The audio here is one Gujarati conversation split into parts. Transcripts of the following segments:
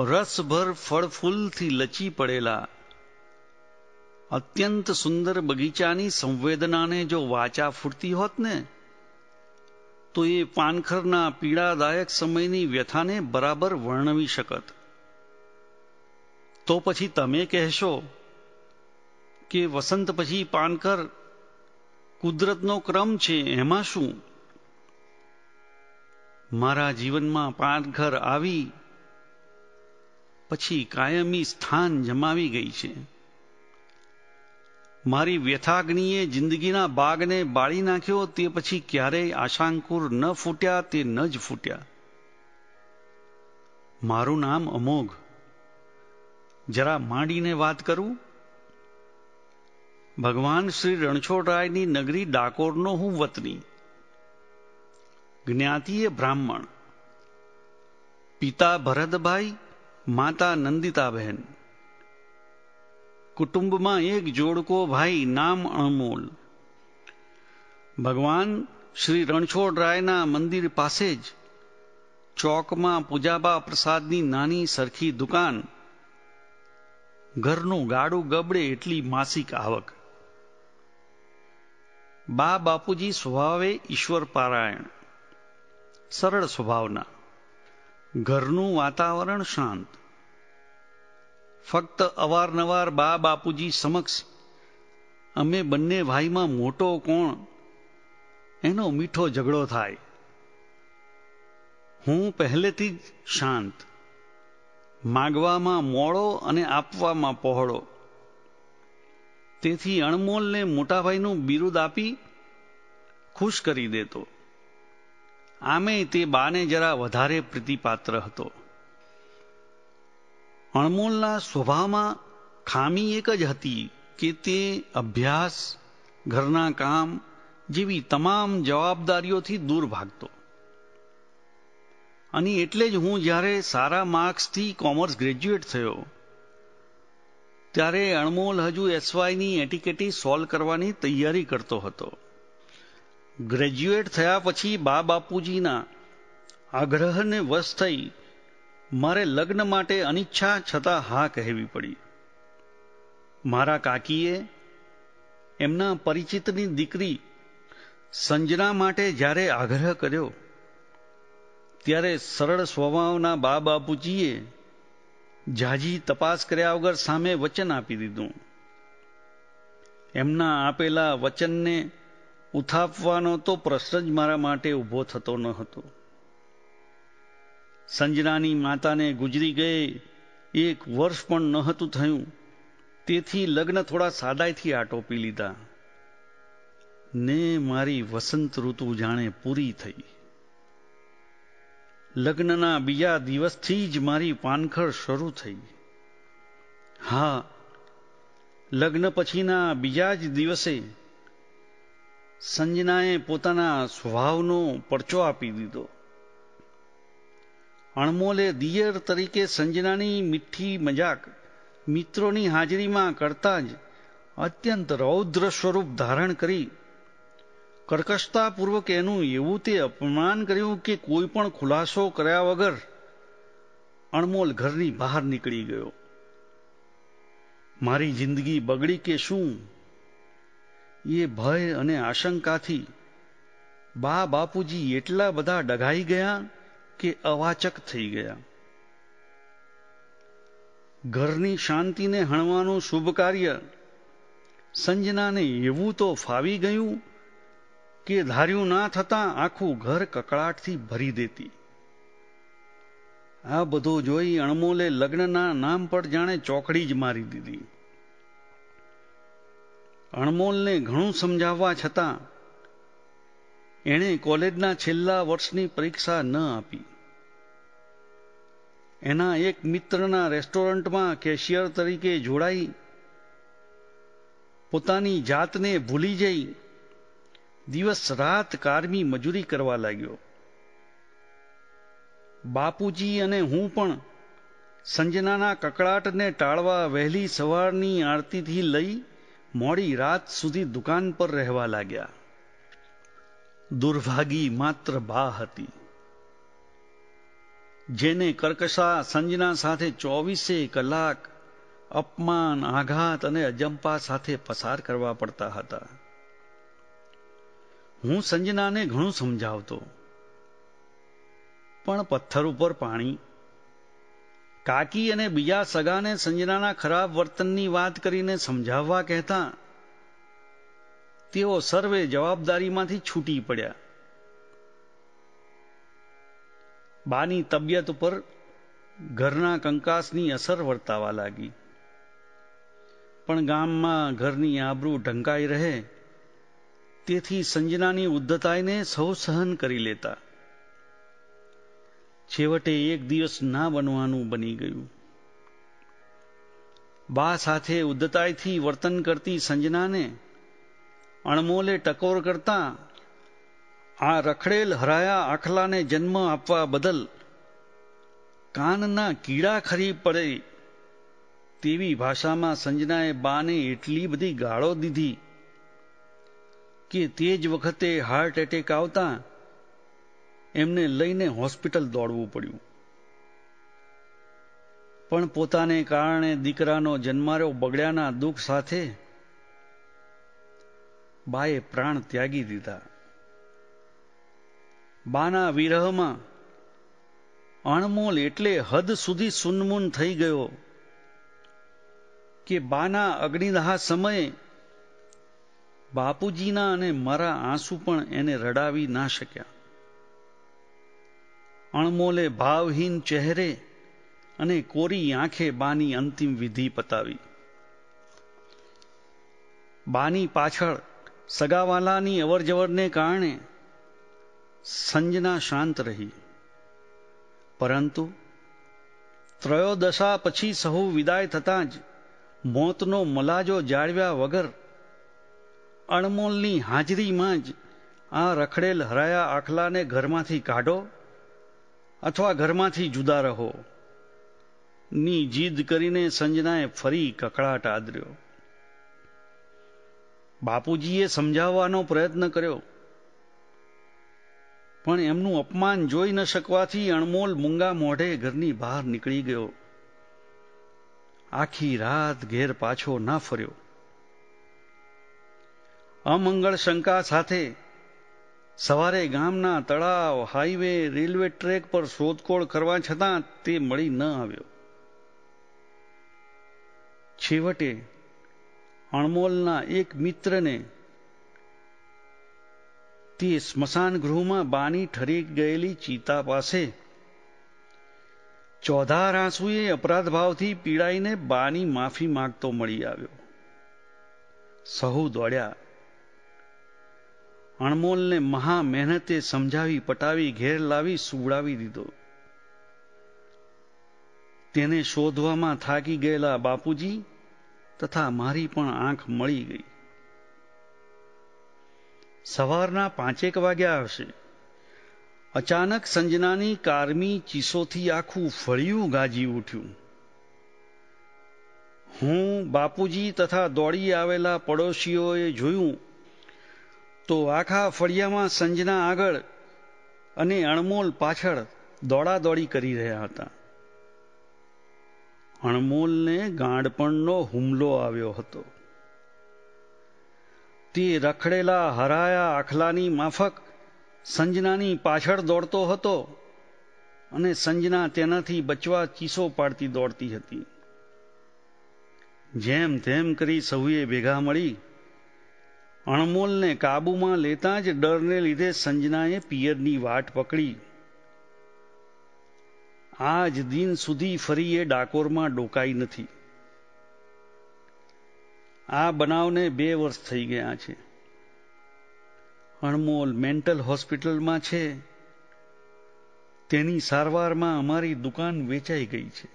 રસભર ફળ ફૂલથી લચી પડેલા. અત્યંત સુંદર બગીચાની સંવેદનાને જો વાચા ફૂટતી હોત ને, તો એ પાનખરના પીડાદાયક સમયની વ્યથાને બરાબર વર્ણવી શકત. તો પછી તમે કહેશો કે વસંત પછી પાનખર કુદરતનો ક્રમ છે, એમાં શું? મારા જીવનમાં પાનખર આવી પછી કાયમી સ્થાન જમાવી ગઈ છે. મારી વ્યથાગ્નિએ જિંદગીના બાગને બાળી નાખ્યો તે પછી ક્યારેય આશાંકુર ન ફૂટ્યા તે ન જ ફૂટ્યા. મારું નામ અમોઘ. જરા માંડીને વાત કરું? ભગવાન શ્રી રણછોડરાયની નગરી ડાકોરનો હું વતની. જ્ઞાતિએ બ્રાહ્મણ. પિતા ભરતભાઈ માતા નંદિતાબહેન કુટુંબમાં એક જોડકો ભાઈ નામ અણમોલ ભગવાન શ્રી રણછોડરાયના મંદિર પાસે જ ચોકમાં પૂજાબા પ્રસાદની નાની સરખી દુકાન ઘરનું ગાડું ગબડે એટલી માસિક આવક। બા બાપુજી સ્વભાવે ઈશ્વર પારાયણ। સરળ સ્વભાવના। ઘરનું વાતાવરણ શાંત. ફક્ત અવારનવાર બા બાપુજી સમક્ષ અમે બંને ભાઈમાં મોટો કોણ, એનો મીઠો ઝઘડો થાય. હું પહેલેથી જ શાંત. માગવામાં મોડો અને આપવામાં પહોળો. તેથી અણમોલને મોટાભાઈનું બિરુદ આપી ખુશ કરી દેતો. આમે તે બાને જરા વધારે પ્રીતિપાત્ર હતો. અણમોલના સ્વભાવમાં ખામી એક જ હતી કે તે અભ્યાસ, ઘરના કામ જેવી તમામ જવાબદારીઓથી દૂર ભાગતો. અને એટલે જ હું જ્યારે સારા માર્ક્સથી કોમર્સ ગ્રેજ્યુએટ થયો, ત્યારે અણમોલ હજુ એસવાયની એટીકેટી સોલ્વ કરવાની તૈયારી કરતો હતો. ગ્રેજ્યુએટ થયા પછી બા બાપુજીના આગ્રહને વશ થઈ મારે લગ્ન માટે અનિચ્છા છતાં હા કહેવી પડી. મારા કાકીએ એમના પરિચિતની દીકરી સંજના માટે જ્યારે આગ્રહ કર્યો, ત્યારે સરળ સ્વભાવના બા બાપુજીએ જાજી તપાસ કર્યા વગર સામે વચન આપી દીધું. એમના આપેલા વચનને ઉથાપવાનો તો પ્રશ્ન જ મારા માટે ઊભો થતો ન હતો. સંજનાની માતાને ગુજરી ગયે એક વર્ષ પણ ન હતું થયું. તેથી લગ્ન થોડા સાદાઈથી આટોપી લીધા. ને મારી વસંત ઋતુ જાણે પૂરી થઈ. લગ્નના બીજા દિવસથી જ મારી પાનખર શરૂ થઈ. હા, લગ્ન પછીના બીજા જ દિવસે સંજનાએ પોતાના સ્વભાવનો પરચો આપી દીધો. અણમોલે દિયર તરીકે સંજનાની મીઠી મજાક મિત્રોની હાજરીમાં કરતા જ અત્યંત રૌદ્ર સ્વરૂપ ધારણ કરી. કર્કશતાપૂર્વક એનું એવું તે અપમાન કર્યું કે કોઈ પણ ખુલાસો કર્યા વગર અણમોલ ઘરની બહાર નીકળી ગયો. મારી જિંદગી બગડી કે શું? એ ભય અને આશંકાથી બા બાપુજી એટલા બધા ડઘાઈ ગયા કે અવાચક થઈ ગયા. ઘરની શાંતિને હણવાનું શુભ કાર્ય સંજનાને એવું તો ફાવી ગયું કે ધાર્યું ના થતાં આખું ઘર કકળાટથી ભરી દેતી. આ બધું જોઈ અણમોલે લગ્નના નામ પર જાણે ચોકડી જ મારી દીધી. અણમોલને ઘણું સમજાવવા છતાં એણે કોલેજના છેલ્લા વર્ષની પરીક્ષા ન આપી. એના એક મિત્રના રેસ્ટોરન્ટમાં કેશિયર તરીકે જોડાઈ, પોતાની જાતને ભૂલી જઈ દિવસ રાત કારમી મજૂરી કરવા લાગ્યો. બાપુજી અને હું પણ સંજનાના કકળાટને ટાળવા વહેલી સવારની આરતીથી લઈ મોડી રાત સુધી દુકાન પર રહેવા લાગ્યા. દુર્ભાગી માત્ર બા હતી. જેને કર્કશા સંજના સાથે ચોવીસે કલાક અપમાન, આઘાત અને અજંપા સાથે પસાર કરવા પડતા હતા. હું સંજનાને ઘણું સમજાવતો. પણ પથ્થર ઉપર પાણી કાકી અને બીજા સગાને સંજનાના ખરાબ વર્તનની વાત કરીને સમજાવવા કહેતા, તેઓ સર્વે જવાબદારીમાંથી છૂટી પડ્યા. બાની તબિયત ઉપર ઘરના કંકાસની અસર વર્તાવા લાગી. પણ ગામમાં ઘરની આબરૂ ઢંકાઈ રહે, તેથી સંજનાની ઉદ્ધતાઈને સૌ સહન કરી લેતા. છેવટે એક દિવસ ના બનવાનું બની ગયું. બા સાથે ઉદ્ધતાઈથી વર્તન કરતી સંજનાને અણમોલે ટકોર કરતા આ રખડેલ હરાયા આખલાને જન્મ આપવા બદલ કાનના કીડા ખરી પડે તેવી ભાષામાં સંજનાએ બાને એટલી બધી ગાળો દીધી કે તે જ વખતે હાર્ટ એટેક આવતા એમને લઈને હોસ્પિટલ દોડવું પડ્યું. પણ પોતાને કારણે દીકરાનો જન્મારો બગડ્યાના દુઃખ સાથે બાએ પ્રાણ ત્યાગી દીધા. બાના વિરહમાં અણમોલ એટલે હદ સુધી સુનમુન થઈ ગયો કે બાના અગ્નિદાહ સમયે બાપુજીના અને મારા આંસુ પણ એને રડાવી ના શક્યા. અણમોલે ભાવહીન ચહેરે અને કોરી આંખે બાની અંતિમ વિધિ પતાવી. બાની પાછળ સગાવાલાની અવરજવરને કારણે સંજના શાંત રહી. પરંતુ ત્રયોદશા પછી સહુ વિદાય થતાં જ મોતનો મલાજો જાળવ્યા વગર અણમોલની હાજરીમાં જ આ રખડેલ હરાયા આખલાને ઘરમાંથી કાઢો અથવા ઘરમાંથી જુદા રહો. ની જીદ કરીને સંજનાએ ફરી કકળાટ આદર્યો. બાપુજીએ સમજાવવાનો પ્રયત્ન કર્યો. પણ એમનું અપમાન જોઈ ન શકવાથી અણમોલ મૂંગા મોઢે ઘરની બહાર નીકળી ગયો. આખી રાત ઘેર પાછો ના ફર્યો. અમંગળ શંકા સાથે સવારે ગામના તળાવ, હાઈવે, રેલવે ટ્રેક પર શોધખોળ કરવા છતાં તે મળી ન આવ્યો. છેવટે અણમોલના એક મિત્રને તે સ્મશાન ગૃહમાં બાની ઠરી ગયેલી ચિતા પાસે ચોધાર આંસુએ અપરાધ ભાવથી પીડાઈને બાની માફી માંગતો મળી આવ્યો. સહુ દોડ્યા. અણમોલને મહા મહેનતે સમજાવી, પટાવી, ઘેર લાવી, સુવડાવી દીધો. તેને શોધવામાં થાકી ગયેલા બાપુજી તથા મારી પણ આંખ મળી ગઈ. સવારના પાંચેક વાગ્યા હશે. અચાનક સંજનાની કારમી ચીસોથી આખું ફળિયું ગાજી ઉઠ્યું. હું બાપુજી તથા દોડી આવેલા પડોશીઓએ જોયું તો આખા ફળિયામાં સંજના આગળ અને અણમોલ પાછળ દોડાદોડી કરી રહ્યા હતા. અણમોલને ગાંડપણનો હુમલો આવ્યો હતો. તે રખડેલા હરાયા આખલાની માફક સંજનાની પાછળ દોડતો હતો અને સંજના તેનાથી બચવા ચીસો પાડતી દોડતી હતી. જેમ તેમ કરી સૌએ ભેગા મળી અણમોલને કાબુમાં લેતા જ ડરને લીધે સંજનાએ પિયરની વાટ પકડી. આજ દિન સુધી ફરી એ ડાકોરમાં ડોકાઈ નથી. આ બનાવને બે વર્ષ થઈ ગયા છે. અણમોલ મેન્ટલ હોસ્પિટલમાં છે. તેની સારવારમાં અમારી દુકાન વેચાઈ ગઈ છે.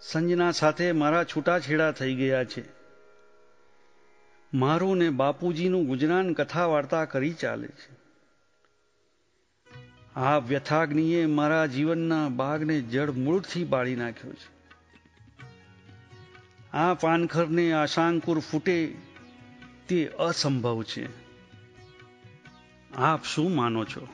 સંજના સાથે મારા છૂટાછેડા થઈ ગયા છે. મારું ને બાપુજીનું ગુજરાન કથા વાર્તા કરી ચાલે છે. આ વ્યથાગ્નિએ મારા જીવનના બાગને મૂળથી બાળી નાખ્યો છે. આ પાનખરને આશાંકુર ફૂટે તે અસંભવ છે. આપ શું માનો છો?